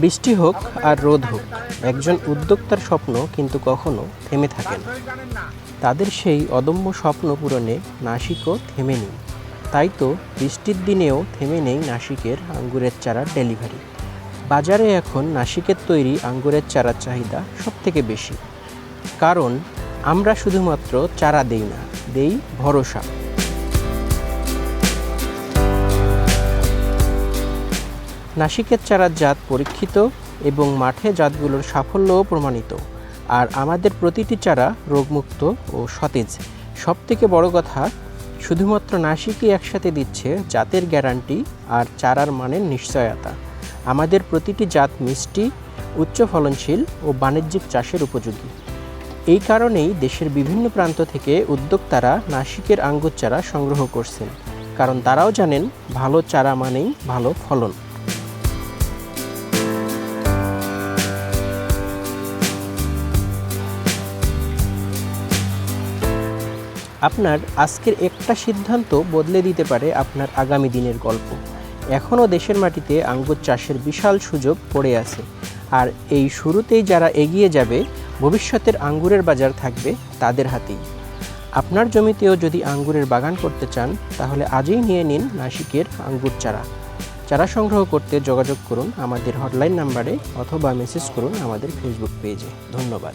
বৃষ্টি হোক আর রোদ হোক, একজন উদ্যোক্তার স্বপ্ন কিন্তু কখনো থেমে থাকে না। তাদের সেই অদম্য স্বপ্ন পূরণে নাসিকও থেমে নেই। তাই তো বৃষ্টির দিনেও থেমে নেই নাসিকের আঙ্গুরের চারার ডেলিভারি। বাজারে এখন নাসিকের তৈরি আঙ্গুরের চারার চাহিদা সবথেকে বেশি। কারণ আমরা শুধুমাত্র চারা দেই না, দেই ভরসা। নাসিকের চারার জাত পরীক্ষিত এবং মাঠে জাতগুলোর সাফল্যও প্রমাণিত। আর আমাদের প্রতিটি চারা রোগমুক্ত ও সতেজ। সব থেকে বড় কথা, শুধুমাত্র নাসিকই একসাথে দিচ্ছে জাতের গ্যারান্টি আর চারার মানের নিশ্চয়তা। আমাদের প্রতিটি জাত মিষ্টি, উচ্চ ফলনশীল ও বাণিজ্যিক চাষের উপযোগী। এই কারণেই দেশের বিভিন্ন প্রান্ত থেকে উদ্যোক্তারা নাসিকের আঙ্গুর চারা সংগ্রহ করছেন। কারণ তারাও জানেন, ভালো চারা মানেই ভালো ফলন। আপনার আজকের একটা সিদ্ধান্ত বদলে দিতে পারে আপনার আগামী দিনের গল্প। এখনও দেশের মাটিতে আঙ্গুর চাষের বিশাল সুযোগ পড়ে আছে। আর এই শুরুতেই যারা এগিয়ে যাবে, ভবিষ্যতের আঙ্গুরের বাজার থাকবে তাদের হাতেই। আপনার জমিতেও যদি আঙ্গুরের বাগান করতে চান, তাহলে আজই নিয়ে নিন নাসিকের আঙ্গুর চারা। চারা সংগ্রহ করতে যোগাযোগ করুন আমাদের হটলাইন নাম্বারে অথবা মেসেজ করুন আমাদের ফেসবুক পেজে ধন্যবাদ।